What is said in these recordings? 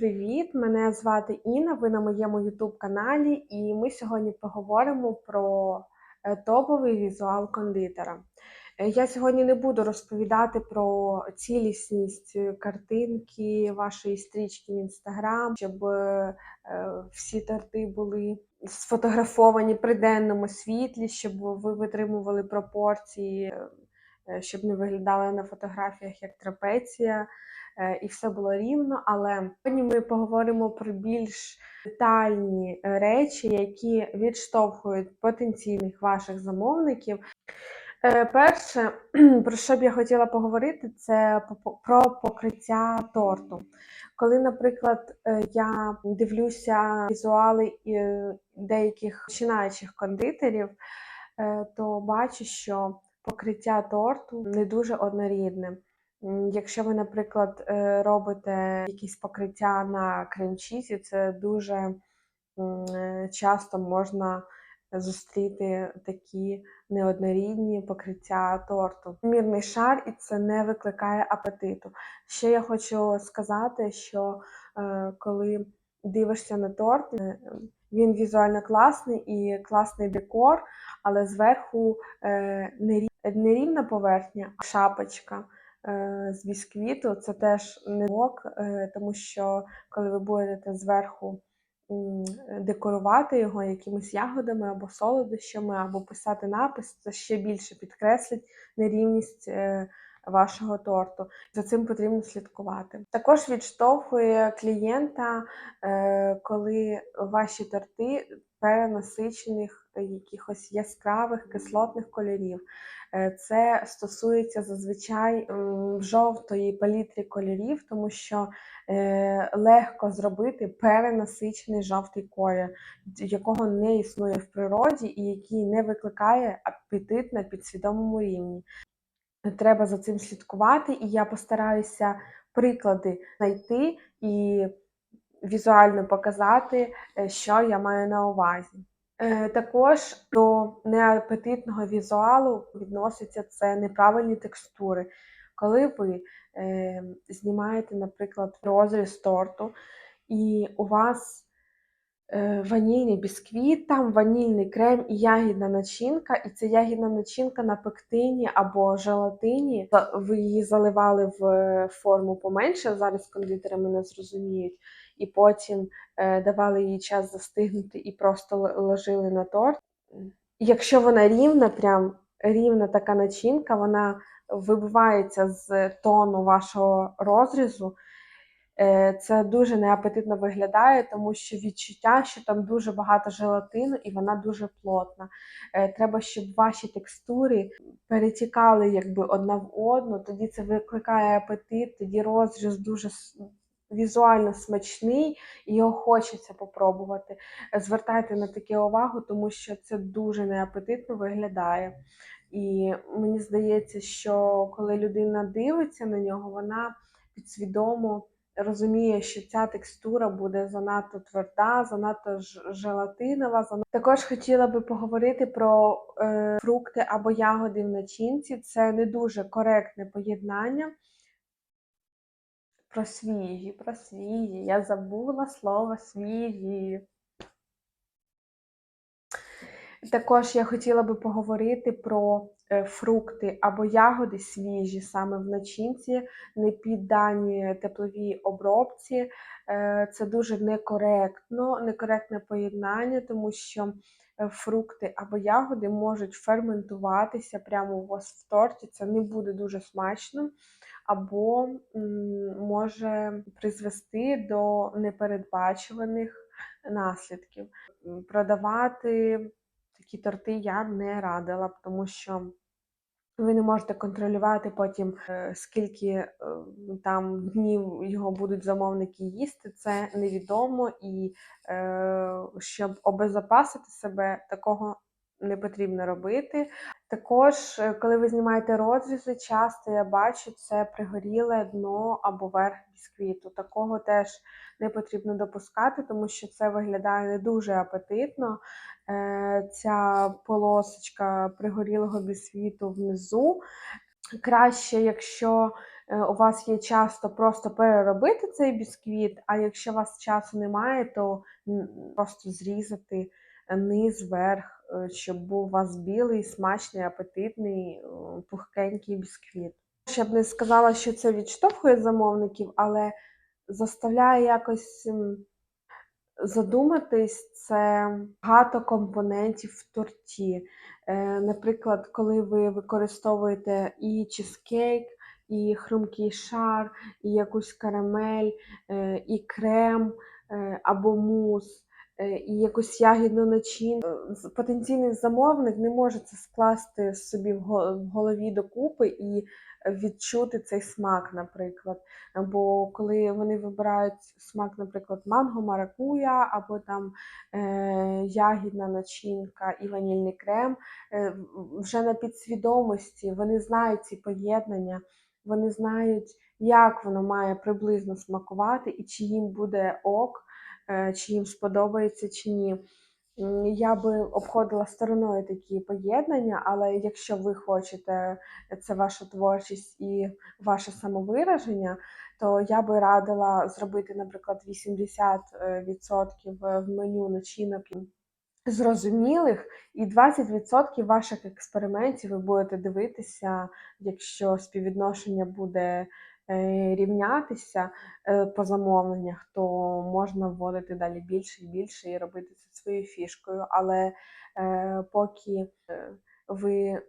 привіт! Мене звати Інна. Ви на моєму youtube каналі, і ми сьогодні поговоримо про е, топовий візуал кондитера. Е, Я сьогодні не буду розповідати про цілісність е, картинки вашої стрічки в інстаграм, щоб всі торти були сфотографовані при денному світлі, щоб ви витримували пропорції, щоб не виглядали на фотографіях як трапеція е, і все було рівно. Але сьогодні ми поговоримо про більш детальні е, речі, які відштовхують потенційних ваших замовників. Е, Перше, про що б я хотіла поговорити, це про покриття торту. Коли, наприклад, е, я дивлюся візуали е, деяких починаючих кондитерів, е, то бачу, що покриття торту не дуже однорідне. Якщо ви, наприклад, е, робите якісь покриття на крем-чізі, це дуже е, часто можна зустріти такі неоднорідні покриття торту. Мірний шар, і це не викликає апетиту. Ще я хочу сказати, що е, коли дивишся на торт, він візуально класний і класний декор, але зверху е, нерів- нерівна поверхня, а шапочка. е, З бісквіту це теж не ок, е, тому що коли ви будете зверху декорувати його якимись ягодами або солодощами, або писати напис, це ще більше підкреслить нерівність е, вашого торту. За цим потрібно слідкувати. Також відштовхує клієнта, коли ваші торти перенасичених якихось яскравих кислотних кольорів. Е, Це стосується зазвичай жовтої палітри кольорів, тому що е, легко зробити перенасичений жовтий колір, якого не існує в природі і який не викликає апетит на підсвідомому рівні. Треба за цим слідкувати, і я постараюся приклади знайти і візуально показати, е, що я маю на увазі. Е, Також до неапетитного візуалу відносяться це неправильні текстури. Коли ви е, знімаєте, наприклад, розріз торту, і у вас ванільний бісквіт, там ванільний крем і ягідна начинка, і ця ягідна начинка на пектині або желатині. Ви її заливали в е, форму поменше, зараз кондитери мене зрозуміють, і потім е, давали їй час застигнути і просто ложили на торт. Якщо вона рівна, прям рівна така начинка, вона вибивається з тону вашого розрізу. Е, Це дуже неапетитно виглядає, тому що відчуття, що там дуже багато желатину і вона дуже плотна. Е, Треба, щоб ваші текстури перетікали якби одна в одну, тоді це викликає апетит, тоді розріз дуже візуально смачний і його хочеться попробувати. Звертайте на таке увагу, тому що це дуже неапетитно виглядає. І мені здається, що коли людина дивиться на нього, вона підсвідомо розуміє, що ця текстура буде занадто тверда, занадто желатинова. Також хотіла би поговорити про е, фрукти або ягоди в начинці. Це не дуже коректне поєднання. Про свіжі, про свіжі. Я забула слово свіжі. Також я хотіла би поговорити про фрукти або ягоди свіжі саме в начинці, не піддані тепловій обробці. Е, Це дуже некоректно, некоректне поєднання, тому що е, фрукти або ягоди можуть ферментуватися прямо у вас в торті. Це не буде дуже смачно, або може призвести до непередбачуваних наслідків. Продавати такі торти я не радила тому що ви не можете контролювати потім, е, скільки е, там днів його будуть замовники їсти. Це невідомо, і е, щоб обезопасити себе, такого не потрібно робити. Також, е, коли ви знімаєте розрізи, часто я бачу це пригоріле дно або верх бісквіту. Такого теж не потрібно допускати, тому що це виглядає не дуже апетитно. Е, Ця полосочка пригорілого бісквіту внизу. Краще, якщо е, у вас є час, то просто переробити цей бісквіт, а якщо у вас часу немає, то просто зрізати низ, верх, е, щоб був у вас білий, смачний, апетитний, е, пухкенький бісквіт. Я б не сказала, що це відштовхує замовників, але заставляє якось задуматись, це багато компонентів в торті. Е, Наприклад, коли ви використовуєте і чизкейк, і хрумкий шар, і якусь карамель, е, і крем е, або мус, е, і якусь ягідну начинку. Е, Потенційний замовник не може це скласти собі в голові докупи і відчути цей смак, наприклад. Бо коли вони вибирають смак, наприклад, манго маракуя, або там е, ягідна начинка і ванільний крем, е, вже на підсвідомості вони знають ці поєднання, вони знають, як воно має приблизно смакувати, і чи їм буде ок, е, чи їм сподобається, чи ні. Я би обходила стороною такі поєднання, але якщо ви хочете, це ваша творчість і ваше самовираження, то я би радила зробити, наприклад, 80% в меню начинок зрозумілих, і 20% ваших експериментів ви будете дивитися, якщо співвідношення буде е, рівнятися е, по замовленнях, то можна вводити далі більше і більше і робити це своєю фішкою. Але е, поки е, ви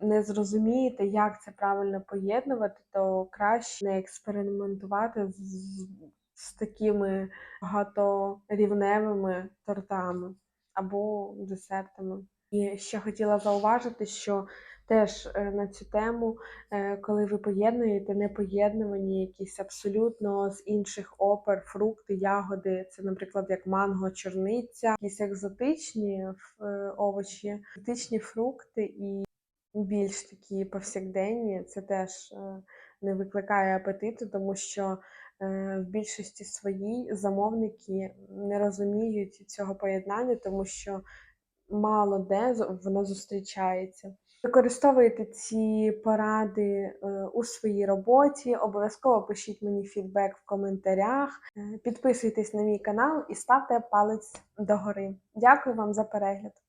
не зрозумієте, як це правильно поєднувати, то краще не експериментувати з, з такими багаторівневими тортами або десертами. І ще хотіла зауважити, що теж е, на цю тему, е, коли ви поєднуєте непоєднувані якісь абсолютно з інших опер, фрукти, ягоди, це, наприклад, як манго, чорниця, якісь екзотичні е, овочі, екзотичні фрукти і більш такі повсякденні, це теж не викликає апетиту, тому що в більшості своїй замовники не розуміють цього поєднання, тому що мало де воно зустрічається. Використовуйте ці поради е, у своїй роботі. Обов'язково пишіть мені фідбек в коментарях. Е, Підписуйтесь на мій канал і ставте палець догори. Дякую вам за перегляд!